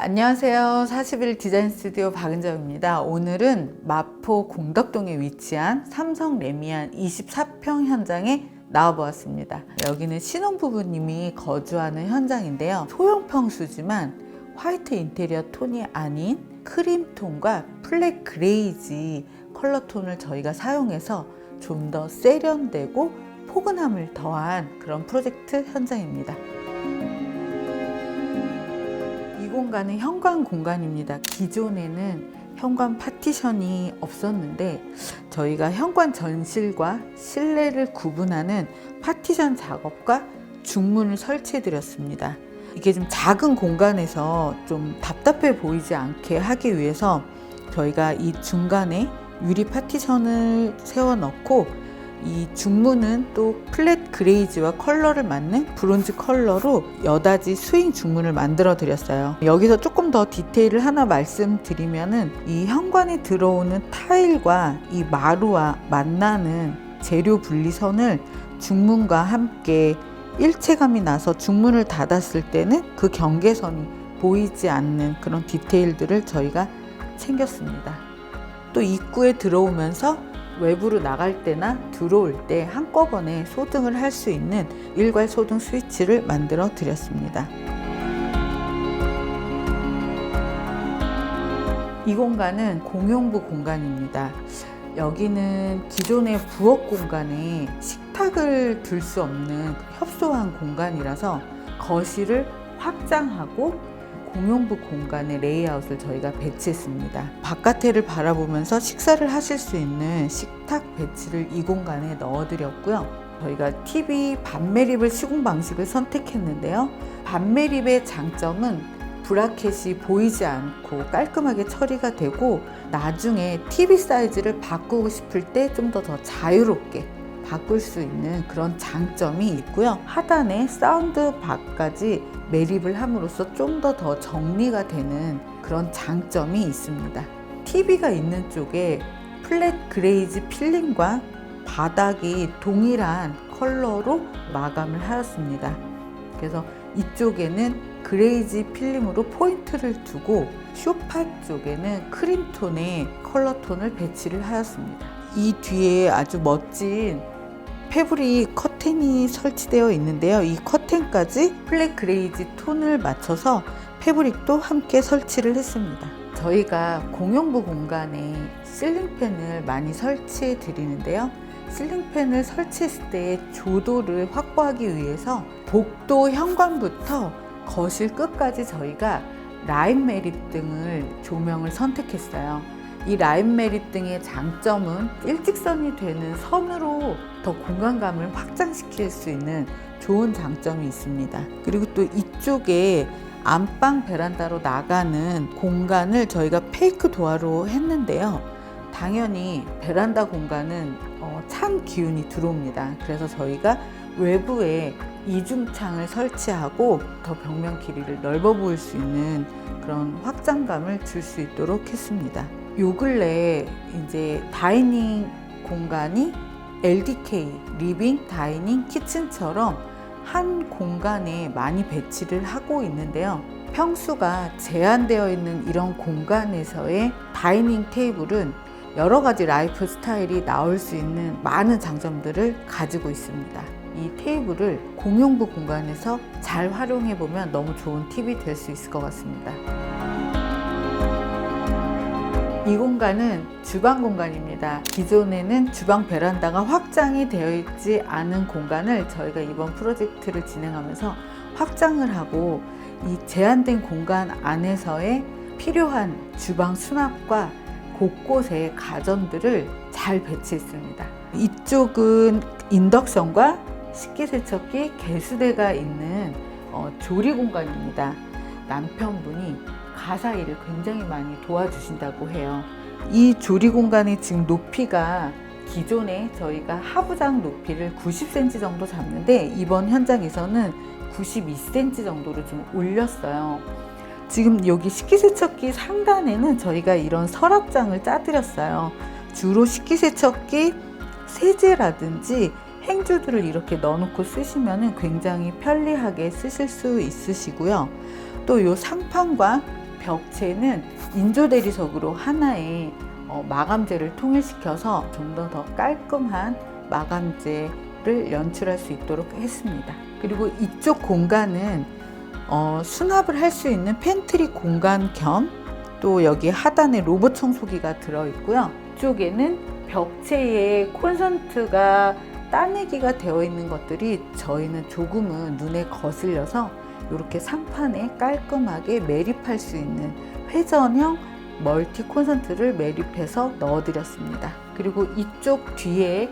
안녕하세요. 41 디자인 스튜디오 박은정입니다. 오늘은 마포 공덕동에 위치한 삼성 레미안 24평 현장에 나와보았습니다. 여기는 신혼부부님이 거주하는 현장인데요. 소형 평수지만 화이트 인테리어 톤이 아닌 크림 톤과 플랫 그레이지 컬러 톤을 저희가 사용해서 좀 더 세련되고 포근함을 더한 그런 프로젝트 현장입니다. 이 공간은 현관 공간입니다. 기존에는 현관 파티션이 없었는데 저희가 현관 전실과 실내를 구분하는 파티션 작업과 중문을 설치해 드렸습니다. 이게 좀 작은 공간에서 좀 답답해 보이지 않게 하기 위해서 저희가 이 중간에 유리 파티션을 세워 넣고 이 중문은 또 플랫 그레이지와 컬러를 맞는 브론즈 컬러로 여닫이 스윙 중문을 만들어 드렸어요. 여기서 조금 더 디테일을 하나 말씀드리면은 이 현관에 들어오는 타일과 이 마루와 만나는 재료 분리선을 중문과 함께 일체감이 나서 중문을 닫았을 때는 그 경계선이 보이지 않는 그런 디테일들을 저희가 챙겼습니다. 또 입구에 들어오면서 외부로 나갈 때나 들어올 때 한꺼번에 소등을 할 수 있는 일괄 소등 스위치를 만들어 드렸습니다. 이 공간은 공용부 공간입니다. 여기는 기존의 부엌 공간에 식탁을 둘수 없는 협소한 공간이라서 거실을 확장하고 공용부 공간의 레이아웃을 저희가 배치했습니다. 바깥에를 바라보면서 식사를 하실 수 있는 식탁 배치를 이 공간에 넣어드렸고요. 저희가 TV 반매립을 시공 방식을 선택했는데요. 반매립의 장점은 브라켓이 보이지 않고 깔끔하게 처리가 되고 나중에 TV 사이즈를 바꾸고 싶을 때 좀 더더 자유롭게 바꿀 수 있는 그런 장점이 있고요. 하단에 사운드 바까지 매립을 함으로써 좀 더 더 정리가 되는 그런 장점이 있습니다. TV가 있는 쪽에 플랫 그레이지 필링과 바닥이 동일한 컬러로 마감을 하였습니다. 그래서 이쪽에는 그레이지 필름으로 포인트를 두고 쇼파 쪽에는 크림톤의 컬러 톤을 배치를 하였습니다. 이 뒤에 아주 멋진 패브릭 커튼이 설치되어 있는데요. 이 커튼까지 플랫 그레이지 톤을 맞춰서 패브릭도 함께 설치를 했습니다. 저희가 공용부 공간에 실링팬을 많이 설치해 드리는데요. 실링팬을 설치했을 때의 조도를 확보하기 위해서 복도 현관부터 거실 끝까지 저희가 라인 매립 등을 조명을 선택했어요. 이 라인 매립 등의 장점은 일직선이 되는 선으로 더 공간감을 확장시킬 수 있는 좋은 장점이 있습니다. 그리고 또 이쪽에 안방 베란다로 나가는 공간을 저희가 페이크 도어로 했는데요. 당연히 베란다 공간은 어, 찬 기운이 들어옵니다. 그래서 저희가 외부에 이중창을 설치하고 더 벽면 길이를 넓어 보일 수 있는 그런 확장감을 줄 수 있도록 했습니다. 요 근래 이제 다이닝 공간이 LDK, 리빙, 다이닝, 키친처럼 한 공간에 많이 배치를 하고 있는데요. 평수가 제한되어 있는 이런 공간에서의 다이닝 테이블은 여러 가지 라이프 스타일이 나올 수 있는 많은 장점들을 가지고 있습니다. 이 테이블을 공용부 공간에서 잘 활용해 보면 너무 좋은 팁이 될 수 있을 것 같습니다. 이 공간은 주방 공간입니다. 기존에는 주방 베란다가 확장이 되어 있지 않은 공간을 저희가 이번 프로젝트를 진행하면서 확장을 하고 이 제한된 공간 안에서의 필요한 주방 수납과 곳곳에 가전들을 잘 배치했습니다. 이쪽은 인덕션과 식기세척기, 개수대가 있는 어, 조리 공간입니다. 남편분이 가사 일을 굉장히 많이 도와주신다고 해요. 이 조리 공간의 지금 높이가 기존에 저희가 하부장 높이를 90cm 정도 잡는데 이번 현장에서는 92cm 정도로 좀 올렸어요. 지금 여기 식기세척기 상단에는 저희가 이런 서랍장을 짜드렸어요. 주로 식기세척기 세제라든지 행주들을 이렇게 넣어놓고 쓰시면 굉장히 편리하게 쓰실 수 있으시고요. 또 이 상판과 벽체는 인조 대리석으로 하나의 어, 마감재를 통일시켜서 좀 더 더 깔끔한 마감재를 연출할 수 있도록 했습니다. 그리고 이쪽 공간은 어, 수납을 할 수 있는 팬트리 공간 겸 또 여기 하단에 로봇 청소기가 들어 있고요. 이쪽에는 벽체에 콘센트가 따내기가 되어 있는 것들이 저희는 조금은 눈에 거슬려서 이렇게 상판에 깔끔하게 매립할 수 있는 회전형 멀티 콘센트를 매립해서 넣어드렸습니다. 그리고 이쪽 뒤에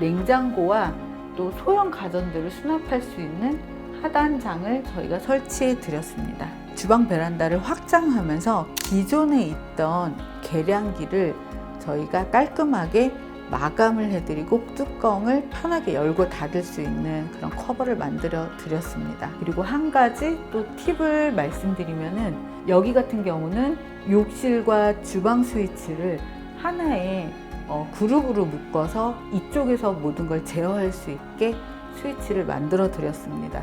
냉장고와 또 소형 가전들을 수납할 수 있는 하단장을 저희가 설치해 드렸습니다. 주방 베란다를 확장하면서 기존에 있던 계량기를 저희가 깔끔하게 마감을 해드리고 뚜껑을 편하게 열고 닫을 수 있는 그런 커버를 만들어 드렸습니다. 그리고 한 가지 또 팁을 말씀드리면은 여기 같은 경우는 욕실과 주방 스위치를 하나의 어, 그룹으로 묶어서 이쪽에서 모든 걸 제어할 수 있게 스위치를 만들어 드렸습니다.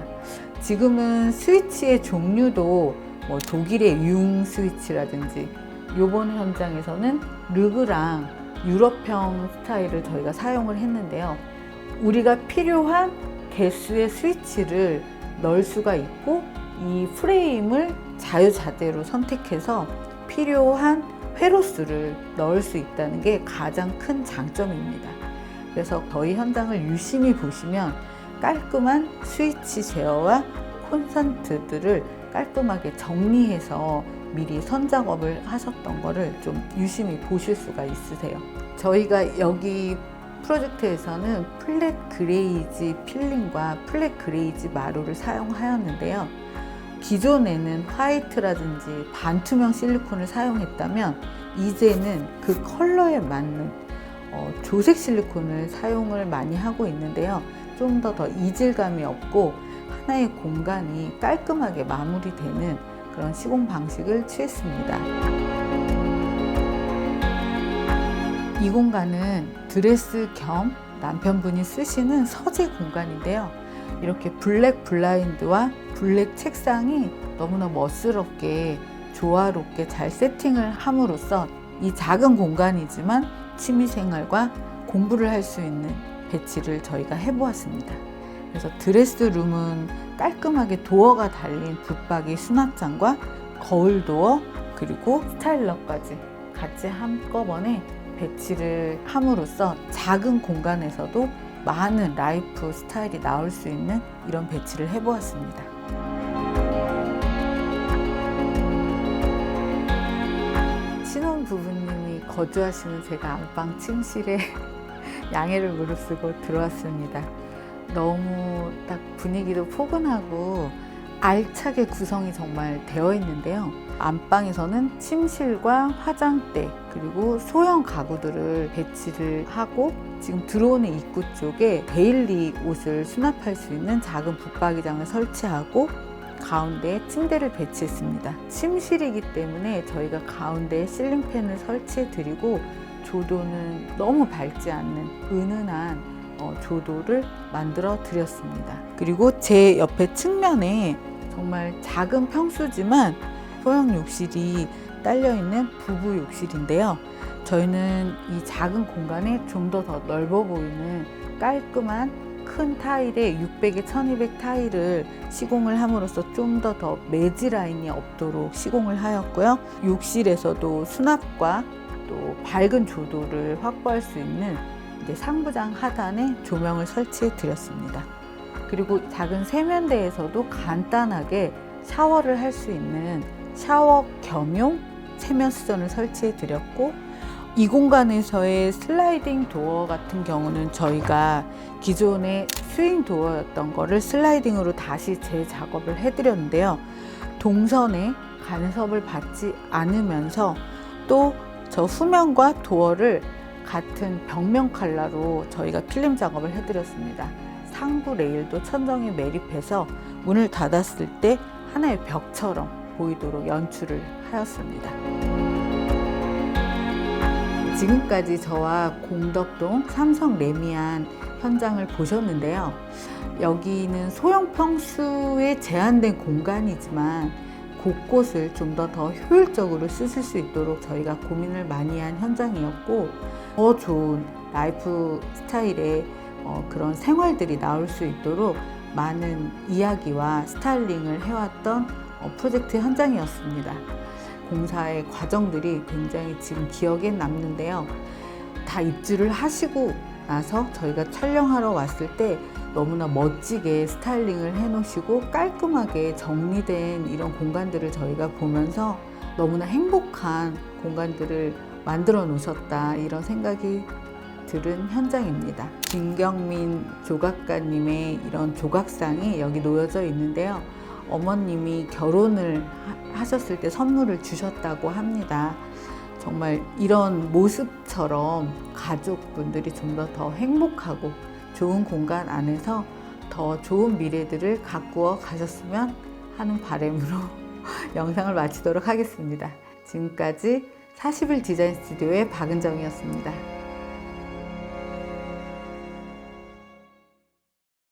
지금은 스위치의 종류도 뭐 독일의 융 스위치라든지 요번 현장에서는 르그랑 유럽형 스타일을 저희가 사용을 했는데요. 우리가 필요한 개수의 스위치를 넣을 수가 있고 이 프레임을 자유자재로 선택해서 필요한 회로수를 넣을 수 있다는 게 가장 큰 장점입니다. 그래서 저희 현장을 유심히 보시면 깔끔한 스위치 제어와 콘센트들을 깔끔하게 정리해서 미리 선작업을 하셨던 거를 좀 유심히 보실 수가 있으세요. 저희가 여기 프로젝트에서는 플랫 그레이지 필링과 플랫 그레이지 마루를 사용하였는데요. 기존에는 화이트라든지 반투명 실리콘을 사용했다면 이제는 그 컬러에 맞는 어, 조색 실리콘을 사용을 많이 하고 있는데요. 좀더더 이질감이 없고 하나의 공간이 깔끔하게 마무리되는 그런 시공 방식을 취했습니다. 이 공간은 드레스 겸 남편분이 쓰시는 서재 공간인데요. 이렇게 블랙 블라인드와 블랙 책상이 너무나 멋스럽게 조화롭게 잘 세팅을 함으로써 이 작은 공간이지만 취미생활과 공부를 할 수 있는 배치를 저희가 해보았습니다. 그래서 드레스룸은 깔끔하게 도어가 달린 붙박이 수납장과 거울 도어 그리고 스타일러까지 같이 한꺼번에 배치를 함으로써 작은 공간에서도 많은 라이프 스타일이 나올 수 있는 이런 배치를 해보았습니다. 신혼 부부님이 거주하시는 제가 안방 침실에 양해를 무릅쓰고 들어왔습니다. 너무 딱 분위기도 포근하고 알차게 구성이 정말 되어 있는데요. 안방에서는 침실과 화장대 그리고 소형 가구들을 배치를 하고 지금 들어오는 입구 쪽에 데일리 옷을 수납할 수 있는 작은 붙박이장을 설치하고 가운데에 침대를 배치했습니다. 침실이기 때문에 저희가 가운데에 실링팬을 설치해 드리고 조도는 너무 밝지 않는 은은한 어, 조도를 만들어 드렸습니다. 그리고 제 옆에 측면에 정말 작은 평수지만 소형 욕실이 딸려 있는 부부 욕실인데요. 저희는 이 작은 공간에 좀 더 더 넓어 보이는 깔끔한 큰 타일에 600에 1200 타일을 시공을 함으로써 좀 더 더 매지 라인이 없도록 시공을 하였고요. 욕실에서도 수납과 또 밝은 조도를 확보할 수 있는 이제 상부장 하단에 조명을 설치해 드렸습니다. 그리고 작은 세면대에서도 간단하게 샤워를 할 수 있는 샤워 겸용 세면 수전을 설치해 드렸고 이 공간에서의 슬라이딩 도어 같은 경우는 저희가 기존의 스윙 도어였던 거를 슬라이딩으로 다시 재작업을 해드렸는데요. 동선에 간섭을 받지 않으면서 또 저 후면과 도어를 같은 벽면 컬러로 저희가 필름 작업을 해드렸습니다. 상부 레일도 천정에 매립해서 문을 닫았을 때 하나의 벽처럼 보이도록 연출을 하였습니다. 지금까지 저와 공덕동 삼성 레미안 현장을 보셨는데요. 여기는 소형 평수에 제한된 공간이지만 곳곳을 좀 더 더 효율적으로 쓰실 수 있도록 저희가 고민을 많이 한 현장이었고 더 좋은 라이프 스타일의 어, 그런 생활들이 나올 수 있도록 많은 이야기와 스타일링을 해왔던 어, 프로젝트 현장이었습니다. 공사의 과정들이 굉장히 지금 기억에 남는데요. 다 입주를 하시고 나서 저희가 촬영하러 왔을 때 너무나 멋지게 스타일링을 해놓으시고 깔끔하게 정리된 이런 공간들을 저희가 보면서 너무나 행복한 공간들을 만들어 놓으셨다 이런 생각이 들은 현장입니다. 김경민 조각가님의 이런 조각상이 여기 놓여져 있는데요. 어머님이 결혼을 하- 하셨을 때 선물을 주셨다고 합니다. 정말 이런 모습처럼 가족분들이 좀 더 더 행복하고 좋은 공간 안에서 더 좋은 미래들을 가꾸어 가셨으면 하는 바람으로 영상을 마치도록 하겠습니다. 지금까지 40일 디자인 스튜디오의 박은정이었습니다.